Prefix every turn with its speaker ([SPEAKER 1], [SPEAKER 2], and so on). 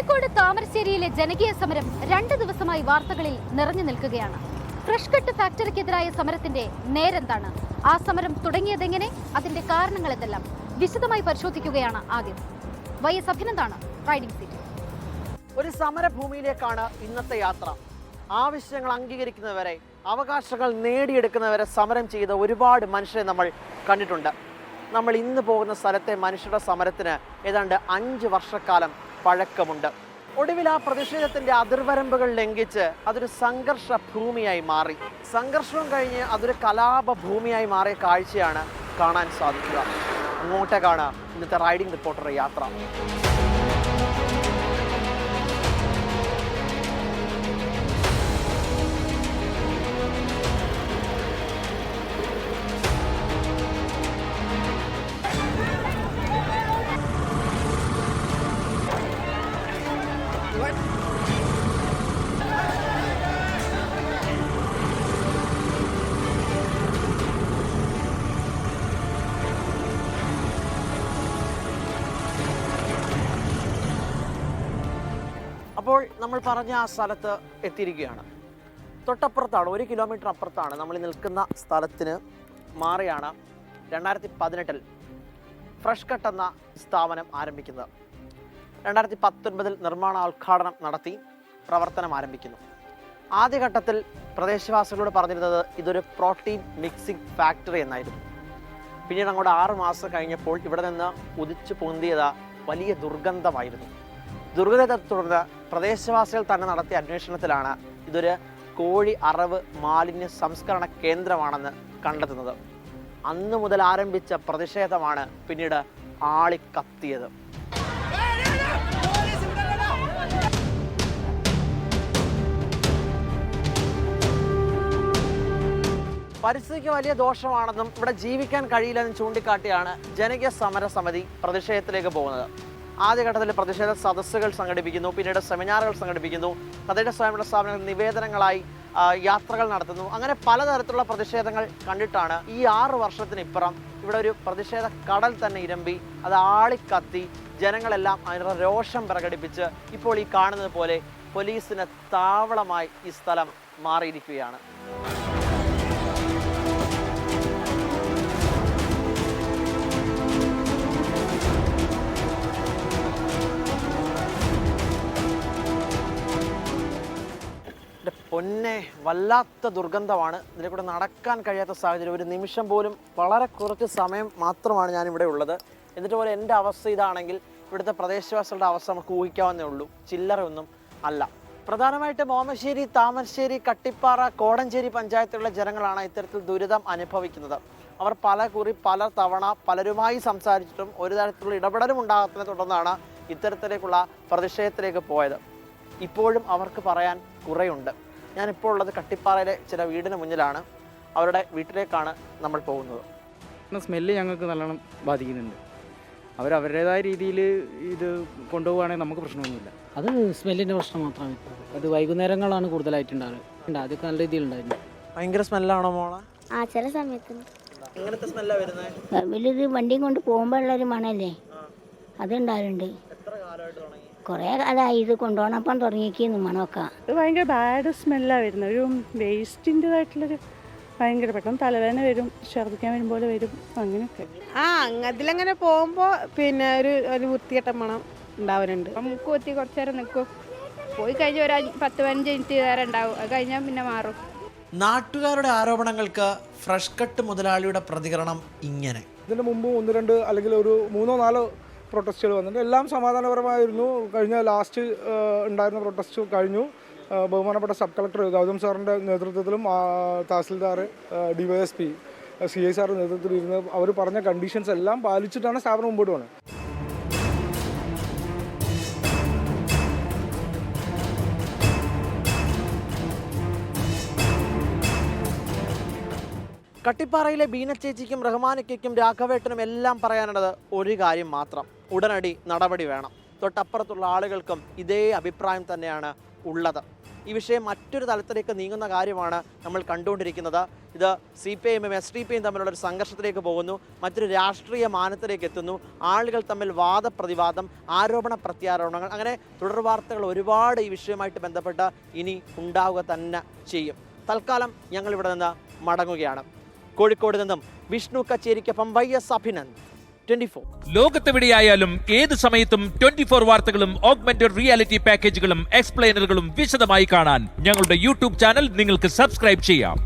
[SPEAKER 1] കോഴിക്കോട് താമരശ്ശേരിയിലെ ജനകീയ സമരം രണ്ട് ദിവസമായി വാർത്തകളിൽ നിറഞ്ഞു നിൽക്കുകയാണ്. ഫ്രഷ് കട്ട് ഫാക്ടറിക്കെതിരായ സമരത്തിന്റെ നേരെന്താണ്? ആ സമരം തുടങ്ങിയതെങ്ങനെ? അതിന്റെ കാരണങ്ങൾ എന്തെല്ലാം വിശദമായി പരിശോധിക്കുകയാണ് ആദ്യം. വൈ എസ് അഭിനന്ദാണ് റൈഡിംഗ് സീറ്റ്
[SPEAKER 2] ഒരു സമരഭൂമിയിലേക്കാണ് ഇന്നത്തെ യാത്ര. ആവശ്യങ്ങൾ അംഗീകരിക്കുന്നവരെ അവകാശങ്ങൾ നേടിയെടുക്കുന്നവരെ സമരം ചെയ്ത ഒരുപാട് മനുഷ്യരെ നമ്മൾ കണ്ടിട്ടുണ്ട്. നമ്മൾ ഇന്ന് പോകുന്ന സ്ഥലത്തെ മനുഷ്യരുടെ സമരത്തിന് ഏതാണ്ട് അഞ്ച് വർഷക്കാലം പഴക്കമുണ്ട്. ഒടുവിൽ ആ പ്രതിഷേധത്തിന്റെ അതിർവരമ്പുകൾ ലംഘിച്ച് അതൊരു സംഘർഷ ഭൂമിയായി മാറി. സംഘർഷവും കഴിഞ്ഞ് അതൊരു കലാപ ഭൂമിയായി മാറിയ കാഴ്ചയാണ് കാണാൻ സാധിക്കുക. അങ്ങോട്ടേക്കാണ് ഇന്നത്തെ റൈഡിംഗ് റിപ്പോർട്ടറുടെ യാത്ര. അപ്പോൾ നമ്മൾ പറഞ്ഞ ആ സ്ഥലത്ത് എത്തിയിരിക്കുകയാണ്. തൊട്ടപ്പുറത്താണ് ഒരു കിലോമീറ്റർ അപ്പുറത്താണ് നമ്മൾ നിൽക്കുന്ന സ്ഥലത്തിന് മാറിയാണ് രണ്ടായിരത്തി പതിനെട്ടിൽ ഫ്രഷ് കട്ട് എന്ന സ്ഥാപനം ആരംഭിക്കുന്നത്. രണ്ടായിരത്തി പത്തൊൻപതിൽ നിർമ്മാണ ഉദ്ഘാടനം നടത്തി പ്രവർത്തനം ആരംഭിക്കുന്നു. ആദ്യഘട്ടത്തിൽ പ്രദേശവാസികളോട് പറഞ്ഞിരുന്നത് ഇതൊരു പ്രോട്ടീൻ മിക്സിംഗ് ഫാക്ടറി എന്നായിരുന്നു. പിന്നീട് അങ്ങോട്ട് ആറ് മാസം കഴിഞ്ഞപ്പോൾ ഇവിടെ നിന്ന് ഉദിച്ചു പൊന്തിയത് വലിയ ദുർഗന്ധമായിരുന്നു. ദുർഗന്ധത്തെ തുടർന്ന് പ്രദേശവാസികൾ തന്നെ നടത്തിയ അന്വേഷണത്തിലാണ് ഇതൊരു കോഴി അറവ് മാലിന്യ സംസ്കരണ കേന്ദ്രമാണെന്ന് കണ്ടെത്തുന്നത്. അന്ന് മുതൽ ആരംഭിച്ച പ്രതിഷേധമാണ് പിന്നീട് ആളിക്കത്തിയത്. പരിസ്ഥിതിക്ക് വലിയ ദോഷമാണെന്നും ഇവിടെ ജീവിക്കാൻ കഴിയില്ലെന്നും ചൂണ്ടിക്കാട്ടിയാണ് ജനകീയ സമര സമിതി പ്രതിഷേധത്തിലേക്ക് പോകുന്നത്. ആദ്യഘട്ടത്തിൽ പ്രതിഷേധ സദസ്സുകൾ സംഘടിപ്പിക്കുന്നു പിന്നീട് സെമിനാറുകൾ സംഘടിപ്പിക്കുന്നു തദ്ദേശ സ്വയംഭരണ സ്ഥാപനങ്ങൾ നിവേദനങ്ങളായി യാത്രകൾ നടത്തുന്നു. അങ്ങനെ പലതരത്തിലുള്ള പ്രതിഷേധങ്ങൾ കണ്ടിട്ടാണ് ഈ ആറ് വർഷത്തിനിപ്പുറം ഇവിടെ ഒരു പ്രതിഷേധ കടൽ തന്നെ ഇരമ്പി അത് ആളിക്കത്തി ജനങ്ങളെല്ലാം അതിനുള്ള രോഷം പ്രകടിപ്പിച്ച് ഇപ്പോൾ ഈ കാണുന്നത് പോലെ പോലീസിന് താവളമായി ഈ സ്ഥലം മാറിയിരിക്കുകയാണ്. പൊന്നെ വല്ലാത്ത ദുർഗന്ധമാണ്. ഇതിൽ കൂടെ നടക്കാൻ കഴിയാത്ത സാഹചര്യം. ഒരു നിമിഷം പോലും വളരെ കുറച്ച് സമയം മാത്രമാണ് ഞാൻ ഇവിടെ ഉള്ളത്. എന്നിട്ട് പോലെ എന്റെ അവസ്ഥ ഇതാണെങ്കിൽ ഇവിടുത്തെ പ്രദേശവാസികളുടെ അവസ്ഥ നമുക്ക് ഊഹിക്കാവുന്നേ ഉള്ളൂ. ചില്ലറ ഒന്നും അല്ല. പ്രധാനമായിട്ട് മോമശ്ശേരി താമരശ്ശേരി കട്ടിപ്പാറ കോടഞ്ചേരി പഞ്ചായത്തിലുള്ള ജനങ്ങളാണ് ഇത്തരത്തിൽ ദുരിതം അനുഭവിക്കുന്നത്. അവർ പല കുറി പല തവണ പലരുമായി സംസാരിച്ചിട്ടും ഒരു തരത്തിലുള്ള ഇടപെടലും ഉണ്ടാകാത്തതിനെ തുടർന്നാണ് ഇത്തരത്തിലേക്കുള്ള പ്രതിഷേധത്തിലേക്ക് പോയത്. ഇപ്പോഴും അവർക്ക് പറയാൻ കുറേയുണ്ട്. ഞാനിപ്പോൾ ഉള്ളത് കട്ടിപ്പാറയിലെ ചില വീടിന് മുന്നിലാണ്. അവരുടെ വീട്ടിലേക്കാണ് നമ്മൾ പോകുന്നത്.
[SPEAKER 3] സ്മെല്ല് ഞങ്ങൾക്ക് നല്ലോണം ബാധിക്കുന്നുണ്ട്. അവർ അവരുടേതായ രീതിയിൽ ഇത് കൊണ്ടുപോവുകയാണെങ്കിൽ നമുക്ക് പ്രശ്നമൊന്നുമില്ല.
[SPEAKER 4] അത് സ്മെല്ലിന്റെ പ്രശ്നം മാത്രമാണ്. അത് വൈകുന്നേരങ്ങളാണ് കൂടുതലായിട്ടുണ്ടാവുക. അതൊക്കെ നല്ല രീതിയിൽ ഉണ്ടായിരുന്നു.
[SPEAKER 2] ഭയങ്കര സ്മെല്ലാണോ മോളെ?
[SPEAKER 5] ആ ചില സമയത്ത്.
[SPEAKER 2] വലിയ
[SPEAKER 5] വലിയത് വണ്ടിയും കൊണ്ട് പോകുമ്പോഴുള്ളൊരു മണല്ലേ? അതുണ്ടാവലുണ്ട്.
[SPEAKER 2] എത്ര കാലമായിട്ട് തുടങ്ങി?
[SPEAKER 5] കുറേ കാലമായി ഇത് കൊണ്ടുപോകണപ്പം തുടങ്ങിയിരിക്കുന്നു മണമൊക്കെ.
[SPEAKER 6] ഇത് ഭയങ്കര ബാഡ് സ്മെല്ലാണ് വരുന്നത്. ഒരു വേസ്റ്റിന്റെതായിട്ടുള്ളൊരു ഭയങ്കര പെട്ടെന്ന് തലവേദന വരും ഛർദ്ദിക്കാൻ വരും പോലെ വരും അങ്ങനെയൊക്കെ.
[SPEAKER 7] ആ അതിലങ്ങനെ പോകുമ്പോൾ പിന്നെ ഒരു ഒരു വൃത്തികെട്ട മണം ഉണ്ടാവാറുണ്ട്
[SPEAKER 8] നമുക്ക് മൂക്ക് കുത്തി കുറച്ച് നേരം നിൽക്കും പോയി കഴിഞ്ഞ ഒരു പത്ത് പതിനഞ്ച് മിനിറ്റ് നേരം ഉണ്ടാവും. അത് കഴിഞ്ഞാൽ പിന്നെ മാറും.
[SPEAKER 2] നാട്ടുകാരുടെ ആരോപണങ്ങൾക്ക് ഫ്രഷ് കട്ട് മുതലാളിയുടെ പ്രതികരണം ഇങ്ങനെ.
[SPEAKER 9] ഇതിന് മുമ്പ് ഒന്ന് രണ്ട് അല്ലെങ്കിൽ ഒരു മൂന്നോ നാലോ പ്രൊട്ടസ്റ്റുകൾ വന്നിട്ടുണ്ട്. എല്ലാം സമാധാനപരമായിരുന്നു. കഴിഞ്ഞ ലാസ്റ്റ് ഉണ്ടായിരുന്ന പ്രൊട്ടസ്റ്റ് കഴിഞ്ഞു. ബഹുമാനപ്പെട്ട സബ് കളക്ടർ ഗൗതം സാറിന്റെ നേതൃത്വത്തിലും tahsildar D Y S P C I സാറിന്റെ നേതൃത്വത്തിൽ ഇരുന്ന് അവർ പറഞ്ഞ കണ്ടീഷൻസ് എല്ലാം പാലിച്ചിട്ടാണ് സ്ഥാപനം മുമ്പോട്ട് പോകുന്നത്
[SPEAKER 2] കട്ടിപ്പാറയിലെ ബീനച്ചേച്ചിക്കും റഹ്മാനക്കും രാഘവേട്ടനും എല്ലാം പറയാനുള്ളത് ഒരു കാര്യം മാത്രം. ഉടനടി നടപടി വേണം. തൊട്ടപ്പുറത്തുള്ള ആളുകൾക്കും ഇതേ അഭിപ്രായം തന്നെയാണ് ഉള്ളത്. ഈ വിഷയം മറ്റൊരു തലത്തിലേക്ക് നീങ്ങുന്ന കാര്യമാണ് നമ്മൾ കണ്ടുകൊണ്ടിരിക്കുന്നത്. ഇത് സി പി ഐഎമ്മും എസ് ഡി പി യും തമ്മിലുള്ള ഒരു സംഘർഷത്തിലേക്ക് പോകുന്നു. മറ്റൊരു രാഷ്ട്രീയ മാനത്തിലേക്ക് എത്തുന്നു. ആളുകൾ തമ്മിൽ വാദപ്രതിവാദം ആരോപണ പ്രത്യാരോപണങ്ങൾ അങ്ങനെ തുടർ വാർത്തകൾ ഒരുപാട് ഈ വിഷയവുമായിട്ട് ബന്ധപ്പെട്ട് ഇനി ഉണ്ടാവുക തന്നെ ചെയ്യും. തൽക്കാലം ഞങ്ങൾ ഇവിടെ നിന്ന് മടങ്ങുകയാണ്. കോഴിക്കോട് നിന്നും വിഷ്ണു കച്ചേരിക്കൊപ്പം വൈ എസ് അഭിനന്ദ്.
[SPEAKER 10] ലോകത്തെവിടെയായാലും ഏത് സമയത്തും ട്വന്റി ഫോർ വാർത്തകളും ഓഗ്മെന്റഡ് റിയാലിറ്റി പാക്കേജുകളും എക്സ്പ്ലെയിനറുകളും വിശദമായി കാണാൻ ഞങ്ങളുടെ യൂട്യൂബ് ചാനൽ നിങ്ങൾക്ക് സബ്സ്ക്രൈബ് ചെയ്യാം.